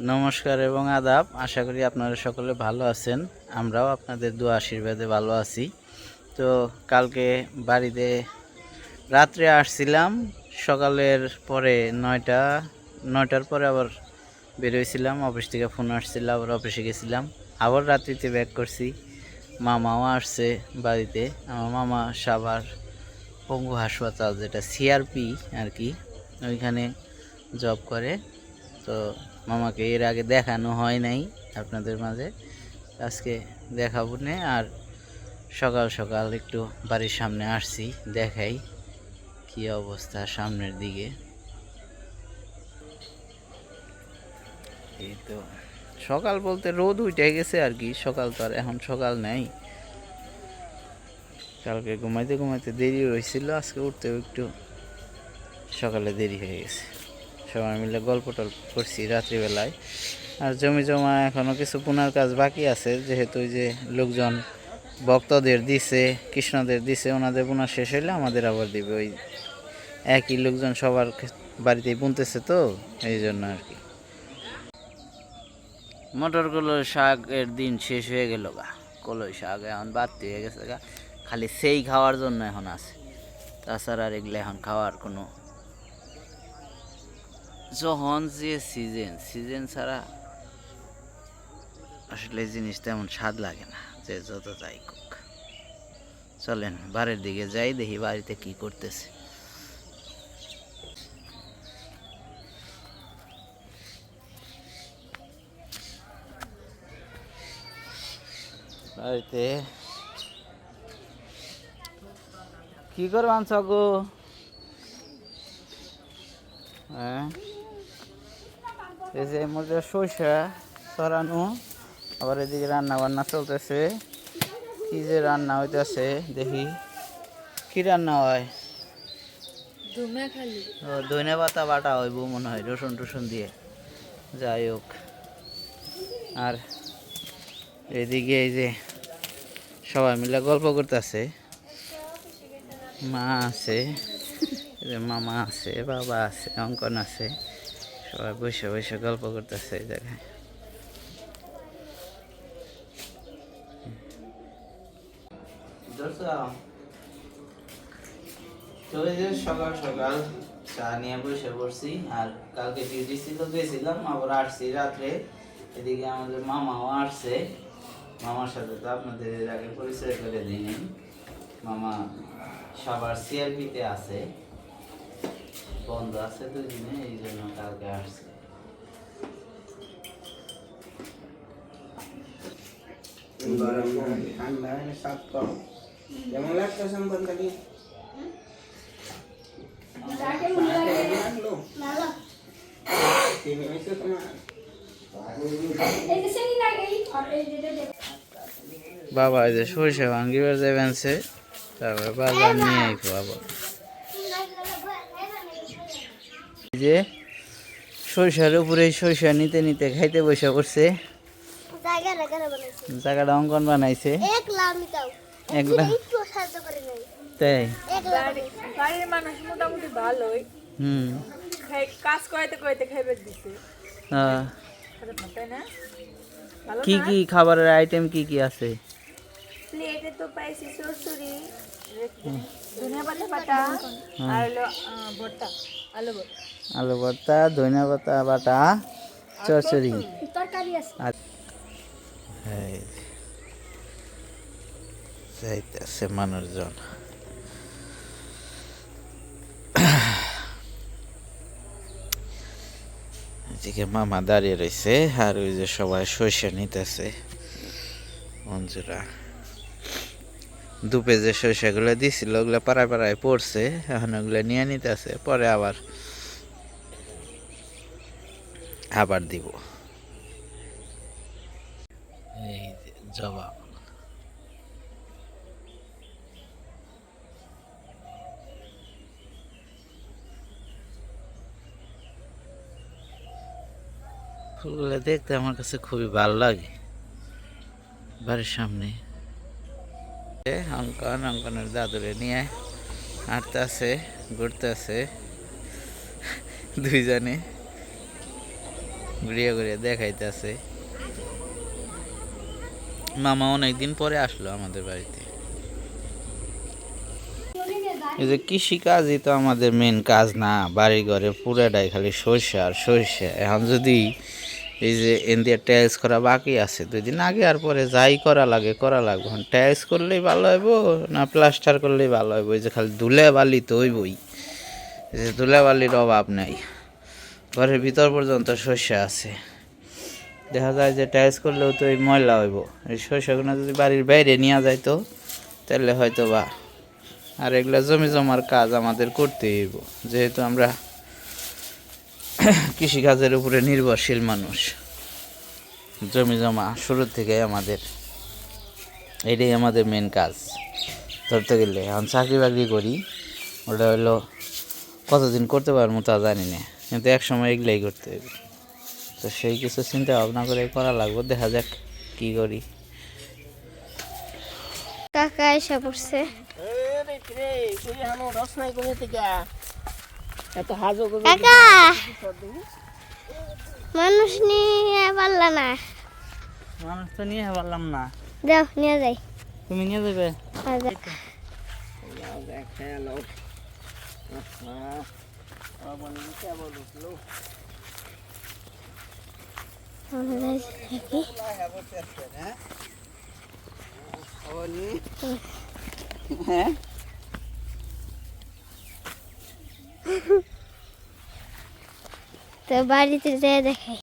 নমস্কার এবং আদাব। আশা করি আপনারা সকলে ভালো আছেন। আমরাও আপনাদের দু আশীর্বাদে ভালো আছি। তো কালকে বাড়িতে রাত্রে আসছিলাম। সকালের পরে নয়টা, নয়টার পরে আবার বেরোইছিলাম। অফিস থেকে ফোন আসছিল, আবার অফিসে গেছিলাম। আবার রাত্রিতে ব্যাক করছি। মামাও আসছে বাড়িতে। আমার মামা সাভার পঙ্গু হাসপাতাল, যেটা সিআরপি আর কি, ওইখানে জব করে। তো মামাকে এর আগে দেখানো হয় নাই আপনাদের মাঝে। আজকে দেখাবো নে আর সকাল সকাল একটু বাড়ির সামনে আসছি, দেখাই কি অবস্থা সামনের দিকে। এই তো, সকাল বলতে রোদ উঠে গেছে আর কি, সকাল তো আর এখন সকাল নেই। কালকে ঘুমাইতে ঘুমাইতে দেরি হয়েছিল, আজকে উঠতেও একটু সকালে দেরি হয়ে গেছে। সবাই মিলে গল্প টল্প করছি রাত্রিবেলায়। আর জমি জমা এখনও কিছু পুনার কাজ বাকি আছে, যেহেতু যে লোকজন ভক্তদের দিছে, কৃষ্ণদের দিছে, ওনাদের বোনা শেষ হইলে আমাদের আবার দিবে। ওই একই লোকজন সবার বাড়িতেই বুনতেছে তো, এই জন্য আর কি। মটরগুলো শাকের দিন শেষ হয়ে গেল গা। কলই শাক এখন বাড়তি হয়ে গেছে গা। খালি সেই খাওয়ার জন্য এখন আছে। তাছাড়া আর এগুলো এখন খাওয়ার কোনো যখন যে সিজন সিজন ছাড়া আসলে জিনিস তেমন স্বাদ লাগে না, যে যত যাই কোক চলেন, বাড়ির দিকে যাই, দেখি বাড়িতে কি করতেছে। বাড়িতে কি করো আনছ গো হ্যাঁ? এই যে মধ্যে সরিষা সরানো আবার এদিকে রান্না বান্না চলতেছে। কি যে রান্না হইতেছে দেখি। কি রান্না হয়? ও ধনে পাতা বাটা হইব মনে হয় রসুন টসুন দিয়ে। যাই হোক। আর এদিকে এই যে সবাই মিলে গল্প করতেছে। মা আছে মামা আছে বাবা আছে অঙ্কন আছে। সবাই বসে বসে গল্প করতেছে এই জায়গায়। যে সকাল সকাল চা নিয়ে বসে পড়ছি, আর কালকে ডিউটি ছিল গেছিলাম, আবার আসছি রাত্রে। এদিকে আমাদের মামাও আসছে। মামার সাথে তো আপনাদের আগে পরিচয় করে দিইনি। মামা সবার সিআরপিতে আছে। বন্ধ আছে দুই দিনে এই জন্য কালকে আসছে কেমন বাবা এই যে সরিষা ভাঙ্গিবার যাবেন সে তারপরে বাজার নিয়ে আবার এই যে সরিষার উপরে সরিষা নিতে নিতে খাইতে বসে পড়ছে। জায়গাটা অঙ্কন বানাইছে। তাই? মানুষ মোটামুটি ভালোই। হুম। কাজ করাইতে করাইতে খাইবে দিছে। আহ, তাই না? ভালো কি কি খাবারের আইটেম কি কি আছে? প্লেটে তো পাইছি চরচুরি ধনিয়া পাতা বাটা আর ভর্তা আলু ভর্তা। আলু ভর্তা ধনিয়া পাতা বাটা চচ্চড়ি। যাইতেছে মানুষজন। এদিকে মামা দাঁড়িয়ে রয়েছে আর ওই যে সবাই সরিষা নিতেছে। মঞ্জুরা। দুপে যে সরিষাগুলো দিছিল ওগুলো পাড়ায় পাড়ায় পড়ছে এখন ওগুলো নিয়ে নিতেছে পরে আবার আবার দিব। এই যে জবাব ফুলগুলো দেখতে আমার কাছে খুবই ভালো লাগে। বাড়ির সামনে। অঙ্কন অঙ্কনের দাদুরে নিয়ে হাঁটতে আছে ঘুরতে আছে দুইজনে। ঘুরিয়ে ঘুরিয়ে দেখাইতেছে। মামা অনেকদিন পরে আসলো আমাদের বাড়িতে। এই যে কৃষি কাজই তো আমাদের মেন কাজ না বাড়ি ঘরে পুরাটাই খালি সরষে আর সরষে। এখন যদি এই যে ইন্ডিয়া টাইলস করা বাকি আছে, দুই দিন আগে আর পরে যাই করা লাগে, করা লাগবে। টাইলস করলেই ভালো হইব, না প্লাস্টার করলেই ভালো হইব? এই যে খালি ধুলে বালি তো হইবই। যে ধুলে বালির অভাব নাই। ঘরের ভিতর পর্যন্ত শস্য আছে। দেখা যায় যে টাইলস করলেও তো এই ময়লা হইব। এই শস্যগুলো যদি বাড়ির বাইরে নিয়ে যায় তো তাহলে হয়তো বা আর এগুলো জমি জমার কাজ আমাদের করতে হইব। যেহেতু আমরা কৃষিকাজের উপরে নির্ভরশীল মানুষ। জমি জমা শুরু থেকে আমাদের এটাই আমাদের মেন কাজ। ধরতে গেলে এখন চাকরি বাকরি করি, ওটা হলো কতদিন করতে পারব তা জানি না। কিন্তু এক সময় এগুলাই করতে হবে। তো সেই কিছু চিন্তা ভাবনা করে করা লাগবে দেখা যাক কি করি। কাকা এসে পড়ছে। কাকা! মানুষ নিয়ে পারলা না। মানুষ তো নিয়ে পারলাম না। যাও নিয়ে যাই। তুমি নিয়ে যাবে? আচ্ছা। হ্যাঁ তো বাড়িতে যেয়ে দেখাই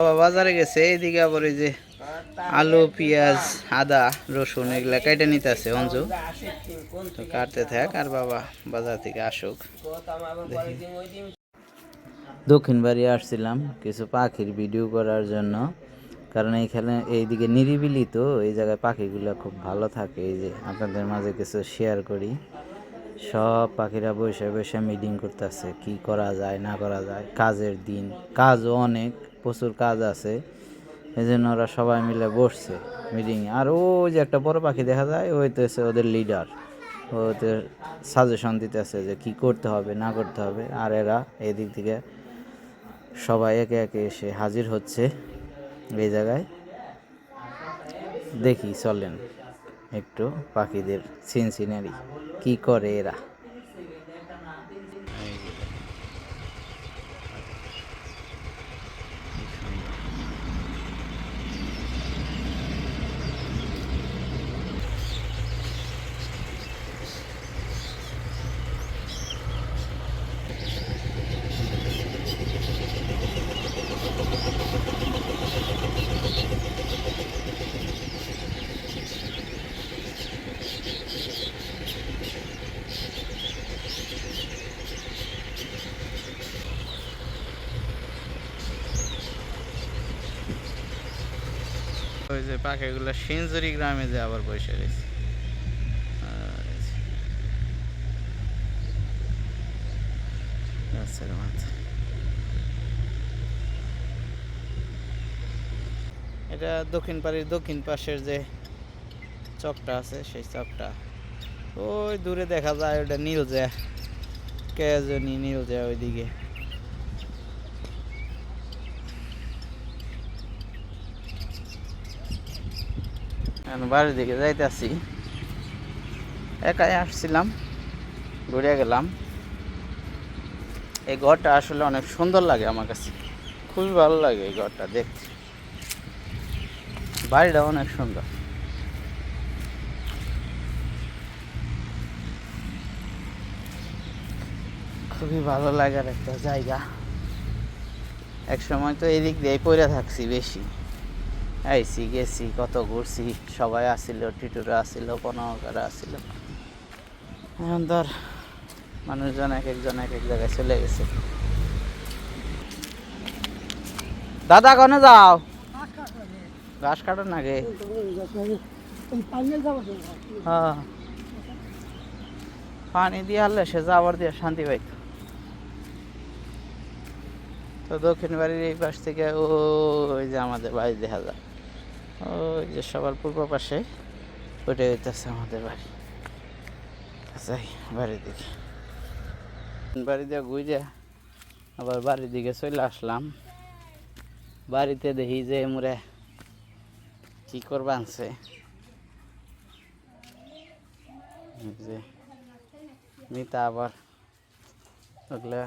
বাবা বাজারে গেছে, এইদিকে আবার এই যে আলু, পেঁয়াজ, আদা, রসুন এগুলা কেটে নিতে আছে অঞ্জু। তো কাটতে থাক আর বাবা বাজার থেকে আসুক। দক্ষিণ বাড়ি আসছিলাম কিছু পাখির ভিডিও করার জন্য, কারণ এইখানে এইদিকে নিরিবিলি তো, এই জায়গায় পাখিগুলো খুব ভালো থাকে, এই যে আপনাদের মাঝে কিছু শেয়ার করি। সব পাখিরা বসে বসে মিটিং করতেছে, কি করা যায়, না করা যায়, কাজের দিন কাজও অনেক। প্রচুর কাজ আছে এই জন্য ওরা সবাই মিলে বসছে মিটিংয়ে আর ওই যে একটা বড় পাখি দেখা যায়, ওই তো ওদের লিডার ওদের সাজেশন দিতেছে যে কি করতে হবে, না করতে হবে। আর এরা এদিক থেকে সবাই একে একে এসে হাজির হচ্ছে এই জায়গায়। দেখি চলেন একটু পাখিদের সিনসিনারি, কি করে এরা? ওই পাখিগুলো সেঞ্চুরি গ্রামে যে আবার বসে রয়েছে। গাছের মাথায়। এটা দক্ষিণ পাড়ির দক্ষিণ পাশের যে চকটা আছে, সেই চকটা ওই দূরে দেখা যায় ওটা নীল যে, কে জানি নীল যে ওইদিকে বাড়ির দিকে যাইতেছি। একাই আসছিলাম, ঘুরে গেলাম। এই ঘরটা আসলে অনেক সুন্দর লাগে আমার কাছে। খুবই ভালো লাগে এই ঘরটা দেখতে। বাড়িটা অনেক সুন্দর। খুবই ভালো লাগার একটা জায়গা। এক সময় তো এদিক দিয়ে পড়ে থাকছি বেশি। আইসি গেছি, কত ঘুরছি, সবাই আসিল, টিটুরা আসিল পনেরোকারা আসিল। এখন ধর, মানুষজন এক একজন এক এক জায়গায় চলে গেছে। দাদা, কনে যাও? ঘাস কাটো নাকি? হ্যাঁ। পানি দিয়ে আনলে সে যাবার দিয়ে শান্তি পাইত। তো দক্ষিণ বাড়ির এই পাশ থেকে ওই যে আমাদের বাড়ি দেখা যায়। ওই যে সবার পূর্ব পাশে ওইটাই হইতেছে আমাদের বাড়ি। যাই, বাড়ির দিকে। বাড়ি দিয়ে ঘুরে আবার বাড়ির দিকে চলে আসলাম। বাড়িতে দেখি যে মোরে কি করবা আনছে। যে মিতা আবার ওগুলা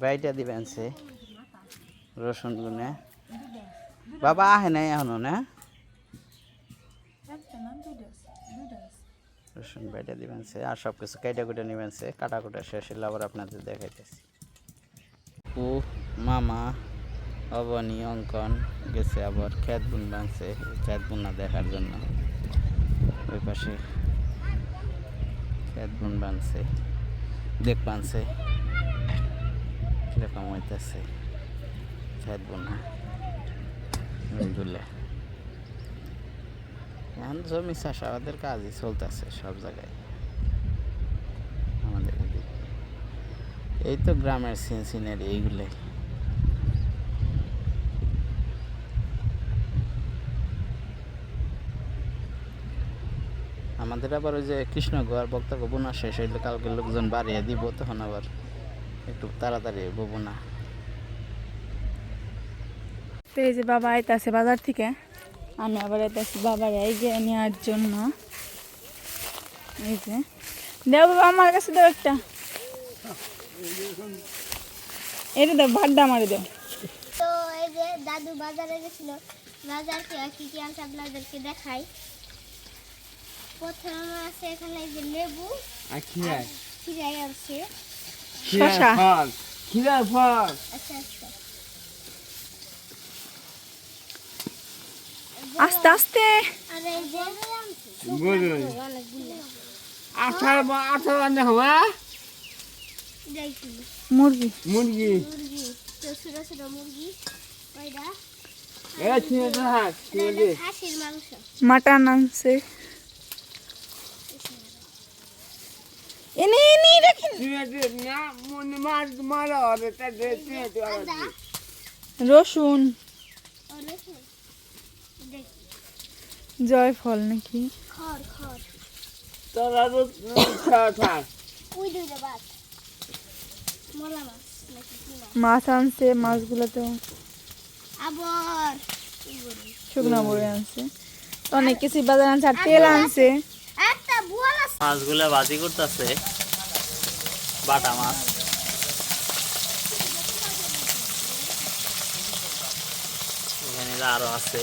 বাইটা দিবে আনছে রসুন গুনে বাবা আহে নাই এখনও, না? রসুন বাইটা দিবেন আর সব কিছু কাইটা কুটা নিবেন কাটা কুটা শেষ হলে আবার আপনাদের দেখাইতেছি। ও, মামা, অবনী, অঙ্কন, গেছে আবার খ্যাত বুন বানছে, খ্যাত বুনা দেখার জন্য। ওই পাশে খ্যাত বুন বানছে, দেখ বানছে, কীরকম হইতেছে, খ্যাত বুনা দুলে এখন জমি কাজই চলতেছে সব জায়গায়। আমাদের এই তো গ্রামের সিন সিনারি এইগুলোই। আমাদের আবার ওই যে কৃষ্ণগড় বক্তব্য বোনা শেষ হইলে কালকে লোকজন বাড়িয়ে দিব, তখন আবার একটু তাড়াতাড়ি ববো না। তো এই যে বাবা আইতাছে বাজার থেকে। আমি আবার আইতাছি বাবার এই যে নেওয়ার জন্য। এই যে। দেও বাবা আমার কাছে দেও একটা। এটা দেও ভাগটা মারি দেও। তো এই যে দাদু বাজারে গেছিল। বাজার থেকে কি কি আনছে আপনাদেরকে দেখাই। প্রথমে আছে এখানে এই যে লেবু আর খিরায় খিরাই আছে খিরার ফল। আচ্ছা আচ্ছা আস্তে আস্তে আর এই যে গরু অনেকগুলো আঠার আঠার রান্না হওয়া দেখি মুরগি মুরগি মুরগি তো ছোট ছোট মুরগি ওইটা এ ছিঁড়ে হাত খাসির মাংস মাটন আনছে। এনে এনে রাখেন। মনে রসুন। দেখি জয়ফল নাকি? মাছ নাকি মাছ? মাছ আনছে মাছগুলো তো আবার। শুকনো বড়ি আনছে। অনেক কিছু বাজার আনছে আর তেল আনছে। মাছগুলা ভাজি করতেছে। বাটা মাছ। এখানে আরও আছে।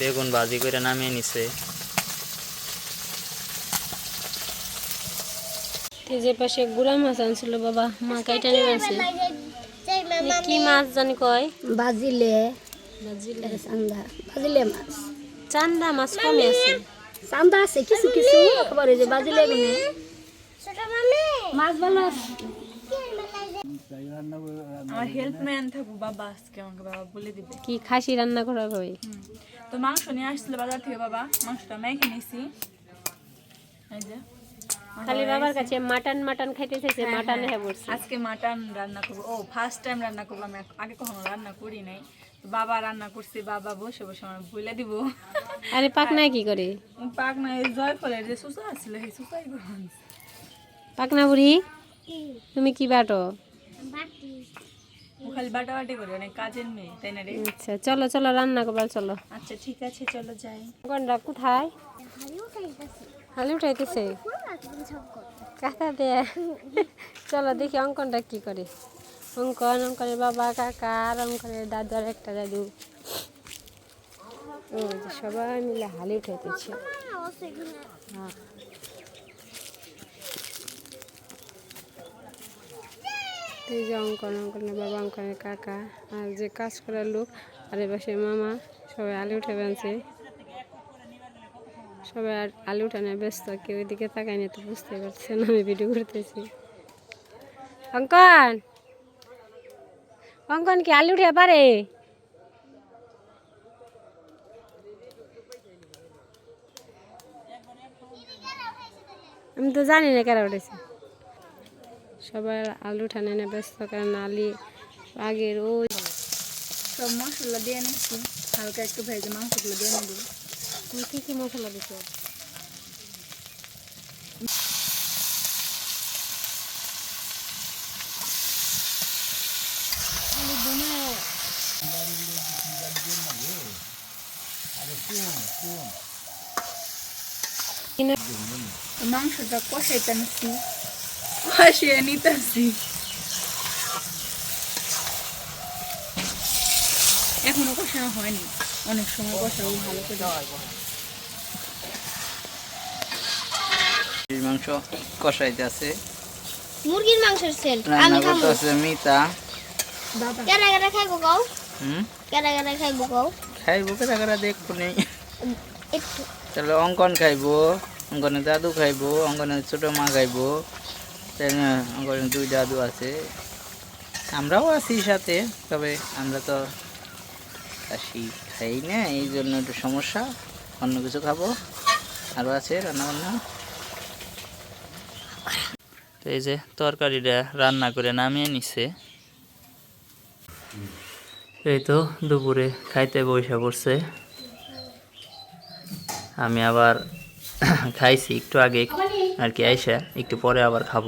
বেগুন ভাজি করে নামিয়ে নিছে। এই যে পাশে গুড়া মাছ আনছিল বাবা মা কাইটা নিয়ে মামা কি মাছ জানি কয়? বাজিলে বাজিলে। চান্দা বাজিলে মাছ। চান্দা মাছ কমে আছে। চান্দা আছে কিছু কিছু এই যে বাজিলে এখানে মাছ ভালো আমার হেল্পম্যান থাকব বাবা আজকে আমাকে বাবা বলে দিবে। কি খাসি রান্না করা হবে? তো মাংস নিয়ে আসছিল বাজার থেকে বাবা মাংসটা মেখে নিছি এই যে খালি বাবার কাছে মাটন মাটন খাইতে চাইছে মাটন হ্যাঁ। বলছে। আজকে মাটন রান্না করব। ও ফার্স্ট টাইম রান্না করব আমি আগে কখনো রান্না করি নাই। বাবা রান্না করছে বাবা বসে বসে আমার বলে দিব। আরে পাকনা কি করে? পাক না এই জয়ফলের যে সুসা আছিল সেই সুসাই গ্রহণ পাকনা বুড়ি তুমি কি বাটো? বাটি। ও খালি বাটাবাটি করে অনেক কাজের মেয়ে তাই না রে? আচ্ছা চলো চলো রান্না করবার চলো। আচ্ছা ঠিক আছে চলো যাই। গন্ডা কোথায়? হালি উঠাইতেছে। দে। চলো দেখি অঙ্কনটা কি করে। অঙ্কন অঙ্কনের বাবা কাকা আর অঙ্কনের দাদু আর একটা দাদু। ও সবাই মিলে হালি উঠাইতেছে। হ্যাঁ। এই যে অঙ্কন, অঙ্কনের বাবা, অঙ্কনের কাকা আর যে কাজ করার লোক, আর এবার মামা, সবাই আলু উঠে বানছে। সবাই আর আলু উঠানে ব্যস্ত, কেউ এদিকে তাকায় না তো বুঝতে পারছে না, আমি ভিডিও করতেছি। অঙ্কন! অঙ্কন কি আলু উঠে পারে? আমি তো জানি না কেন উঠেছে। সবাই আলু উঠানে না ব্যস্ত কারণ আলি আগের ওই সব মশলা দিয়ে নিচ্ছি। হালকা একটু ভেজে মাংসগুলো দিয়ে নেব। তুমি কি কি মশলা দিছো? মাংসটা কষাইতে নিচ্ছি। কষিয়ে নিতেছি এখনও কষানো হয়নি। অনেক সময় কষাবো ভালো করে মুরগির মাংস কষাইতে আছে। মুরগির মাংসের সেল। রান্না করতে আছে মিতা। কেরা কেরা খাইবো হুম? কেরা কেরা খাইবো খাইবো কেটা কেটা দেখব নেই। একটু। তাহলে অঙ্কন খাইবো অঙ্কনের দাদু খাইবো অঙ্কনের ছোট মা খাইবো। দুই দাদু আছে। আমরাও আছি সাথে, তবে আমরা তো খাসি খাই না, এই জন্য একটু সমস্যা। অন্য কিছু খাব? আরও আছে রান্না বান্না তো এই যে তরকারিটা রান্না করে নামিয়ে নিছে। এই তো দুপুরে খাইতে বসে পড়ছে। আমি আবার খাইছি, একটু আগে। আর কি আইসা একটু পরে আবার খাব।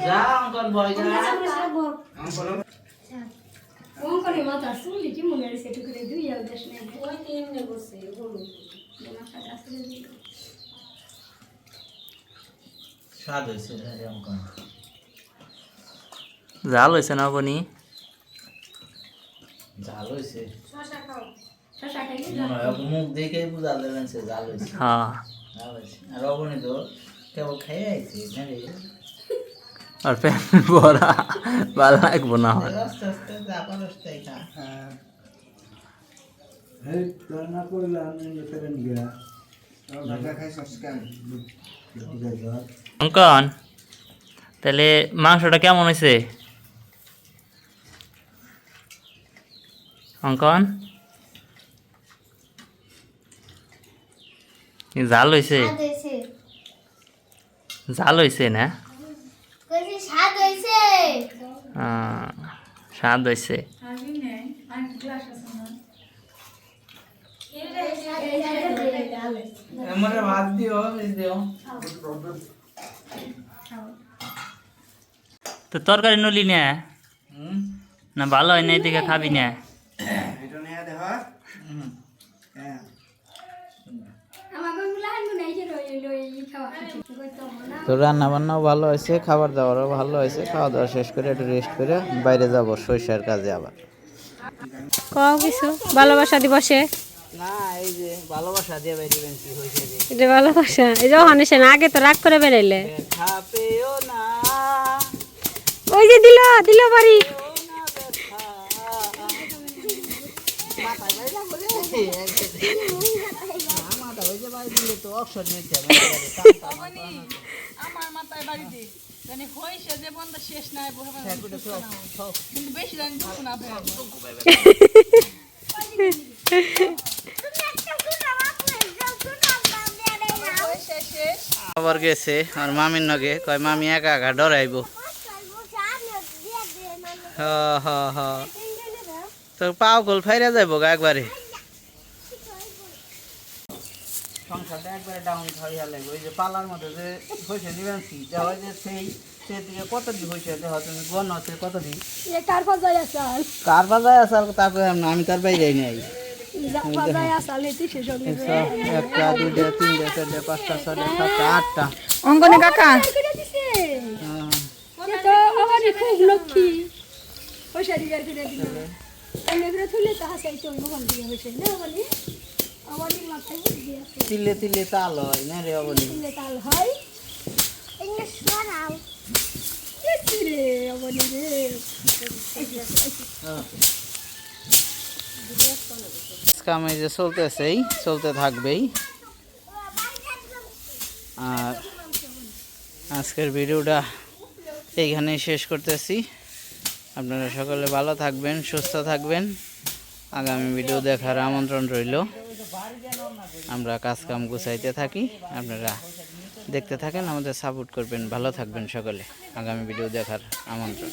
যা অঙ্কন বয় যা অঙ্কনে মাথা শুনলি কি হয়েছে একটু করে দুই আর দেশ নেই স্বাদ হয়েছে অঙ্কন জাল হয়েছে না বনি? জাল হয়েছে শশা খাইলে মুখ দেখে বুঝা দেবেন সে হয়েছে হ্যাঁ। আর অবনি তো কেবল খেয়ে আইছে আর প্যান ভরা ভালো লাগবো না হয়। আস্তে আস্তে রান্না করলে আমি ফেরেন গিয়া অঙ্কন তাহলে মাংসটা কেমন হয়েছে অঙ্কন? জাল হয়েছে জাল হয়েছে না? কইছি স্বাদ হয়েছে আহ, স্বাদ হয়েছে আমি নেই আর গ্লাস আছে না? আমার ভাত দিও দিও। তো তরকারি নলি না? না ভালো হয় নাই দেখে খাবি না এটা নিয়ে দেখ হ্যাঁ আমার বাংলা হাঙ্গু নাই যে রই লই খাওয়া কইতো না তো রান্না বান্নাও ভালো হয়েছে খাবার দাবারও ভালো হয়েছে খাওয়া দাওয়া শেষ করে একটু রেস্ট করে বাইরে যাব সরিষার কাজে আবার। কও কিছু? ভালোবাসা দিবসে? না এই যে ভালোবাসা দিয়ে হয়েছে এটা ভালোবাসা এই যে আগে তো রাগ করে বেরাইলে। দেখা পেও না। ওই যে দিল দিল বাড়ি। আমার মাথায় বাড়ি দে জানি হইছে যে বন্ধ শেষ নাই কিন্তু বেশি জানি দুঃখ না খবর গেছে, আর মামির নগে। কয়, মামি একা একা ডরাইব। হ হ। তো পাও গোল ফাইরা যাইব গা একবারে। সংসারটা একবারে ডাউন হইয়া লাগবে ওই যে পালার মধ্যে যে হয়েছে নিবেন যা হয় যে সেই সে দিকে কত দিন হয়েছে দেখ তুমি গণ হচ্ছে কত দিন। এ কার বাজায় আসাল? কার বাজায় আসাল তারপরে আমি তার বাইরে নাই। সাতটা আটটা। অঙ্গনে কাকা। খুব লক্ষ্মী। দিল তুলে দিয়ে হয়েছে না বলি তিলে তিলে তাল হয় না রে অবনি? তুলে তাল হয়। কাম এই যে চলতেছেই চলতে থাকবেই। আর আজকের ভিডিওটা এইখানেই শেষ করতেছি। আপনারা সকলে ভালো থাকবেন সুস্থ থাকবেন। আগামী ভিডিও দেখার আমন্ত্রণ রইল। আমরা কাজ কাম গুছাইতে থাকি। আপনারা দেখতে থাকেন, আমাদের সাপোর্ট করবেন। ভালো থাকবেন সকলে। আগামী ভিডিও দেখার আমন্ত্রণ।